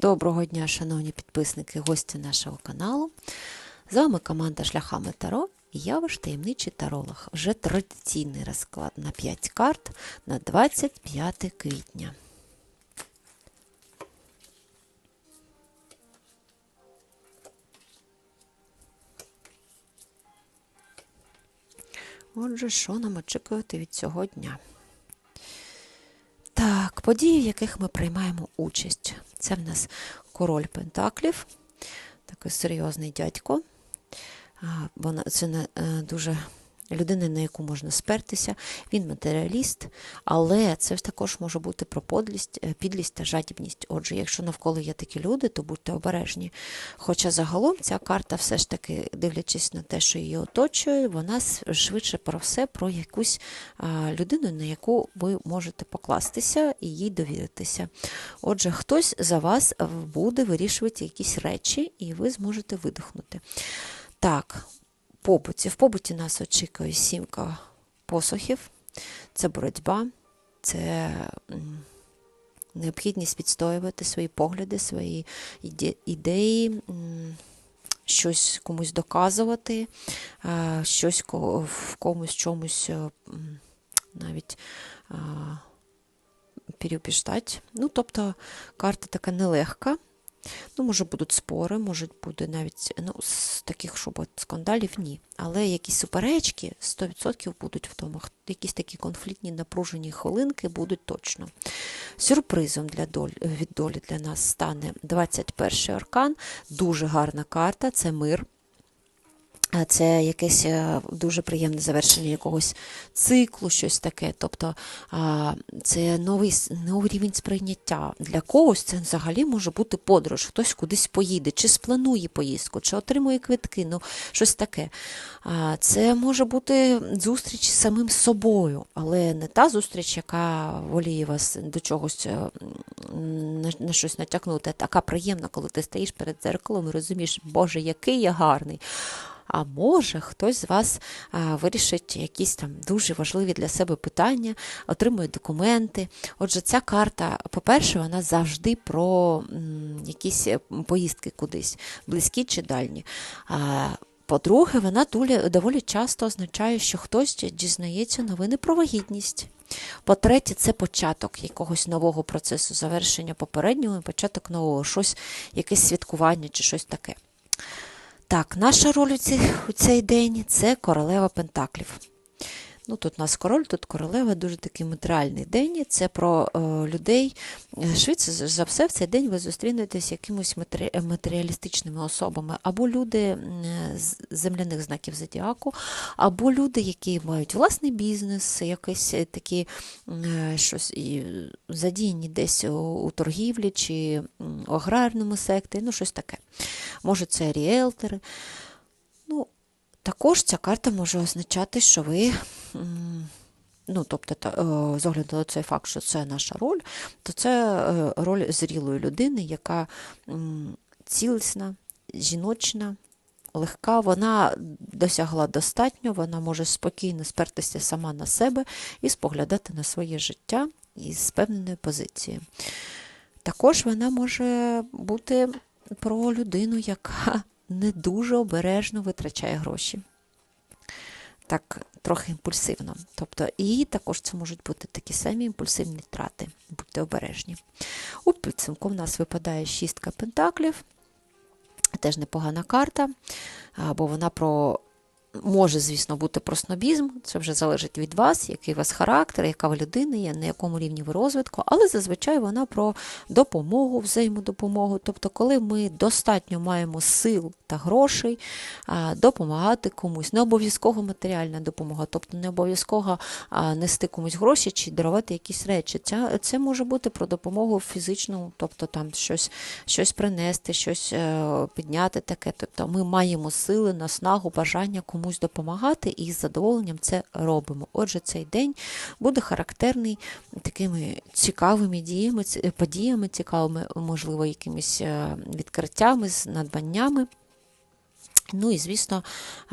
Доброго дня, шановні підписники, гості нашого каналу. З вами команда Шляхами Таро і я ваш таємничий таролог. Вже традиційний розклад на 5 карт на 25 квітня. Отже, що нам очікувати від цього дня? Події, в яких ми приймаємо участь. Це в нас король Пентаклів, такий серйозний дядько. Це не дуже людина, на яку можна спертися. Він матеріаліст, але це також може бути про подлість, е, підлість та жадібність. Отже, якщо навколо є такі люди, то будьте обережні. Хоча загалом ця карта, все ж таки, дивлячись на те, що її оточує, вона швидше про все про якусь людину, на яку ви можете покластися і їй довіритися. Отже, хтось за вас буде вирішувати якісь речі, і ви зможете видихнути. Так, побуті. В побуті нас очікує сімка посухів, це боротьба, це необхідність відстоювати свої погляди, свої ідеї, щось комусь доказувати, щось в комусь чомусь навіть переубіждати. Ну, тобто карта така нелегка. Ну, Може, будуть спори, може буде навіть ну, з таких, щоб скандалів, ні. Але якісь суперечки 100% будуть в тому. Якісь такі конфліктні напружені хвилинки будуть точно. Сюрпризом для долі, від долі для нас стане 21 аркан. Дуже гарна карта це мир. Це якесь е, дуже приємне завершення якогось циклу, щось таке. Тобто це новий новий рівень сприйняття. Для когось це взагалі може бути подорож, хтось кудись поїде, чи спланує поїздку, чи отримує квитки, ну щось таке. Це може бути зустріч з самим собою, але не та зустріч, яка воліє вас до чогось е, на щось натякнути. Така приємна, коли ти стоїш перед дзеркалом і розумієш, Боже, який я гарний. А може, хтось з вас вирішить якісь там дуже важливі для себе питання, отримує документи. Отже, ця карта, по-перше, вона завжди про якісь е, поїздки кудись, близькі чи дальні. По-друге, вона доволі часто означає, що хтось дізнається новини про вагітність. По-третє, це початок якогось нового процесу, завершення попереднього, початок нового, щось, якесь святкування чи щось таке. Так, наша роль у цей, у цей день це королева Пентаклів. Ну, Тут у нас король, тут королева, дуже такий матеріальний день. Це про е, людей. Е, швидше за все, в цей день ви зустрінетесь якимось матері... матеріалістичними особами, або люди з земляних знаків зодіаку, або люди, які мають власний бізнес, якісь такі е, щось задіяні десь у, у торгівлі чи у аграрному секторі, ну щось таке. Може, це ріелтори. Ну, також ця карта може означати, що ви, ну, тобто, е, з огляду на цей факт, що це наша роль, то це е, роль зрілої людини, яка цілісна, жіночна, легка, вона досягла достатньо, вона може спокійно спертися сама на себе і споглядати на своє життя із певної позиції. Також вона може бути про людину, яка не дуже обережно витрачає гроші. Так, трохи імпульсивно. Тобто, І також це можуть бути такі самі імпульсивні трати, будьте обережні. У підсумку в нас випадає шістка пентаклів, теж непогана карта, бо вона про Може, звісно, бути про снобізм, це вже залежить від вас, який у вас характер, яка ви людина є, на якому рівні ви розвитку, але зазвичай вона про допомогу, взаємодопомогу. Тобто, коли ми достатньо маємо сил та грошей допомагати комусь, не обов'язково матеріальна допомога, тобто не обов'язково нести комусь гроші чи дарувати якісь речі. Це, це може бути про допомогу фізичну, тобто там щось щось принести, щось е, підняти таке. Тобто ми маємо сили, наснагу, бажання комусь комусь допомагати і з задоволенням це робимо. Отже, цей день буде характерний такими цікавими діями, подіями, цікавими, можливо, якимись е, відкриттями, з надбаннями. Ну і, звісно,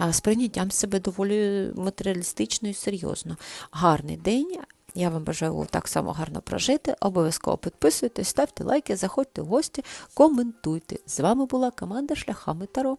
з прийняттям себе доволі матеріалістично і серйозно. Гарний день. Я вам бажаю так само гарно прожити. Обов'язково підписуйтесь, ставте лайки, заходьте в гості, коментуйте. З вами була команда Шляхами Таро.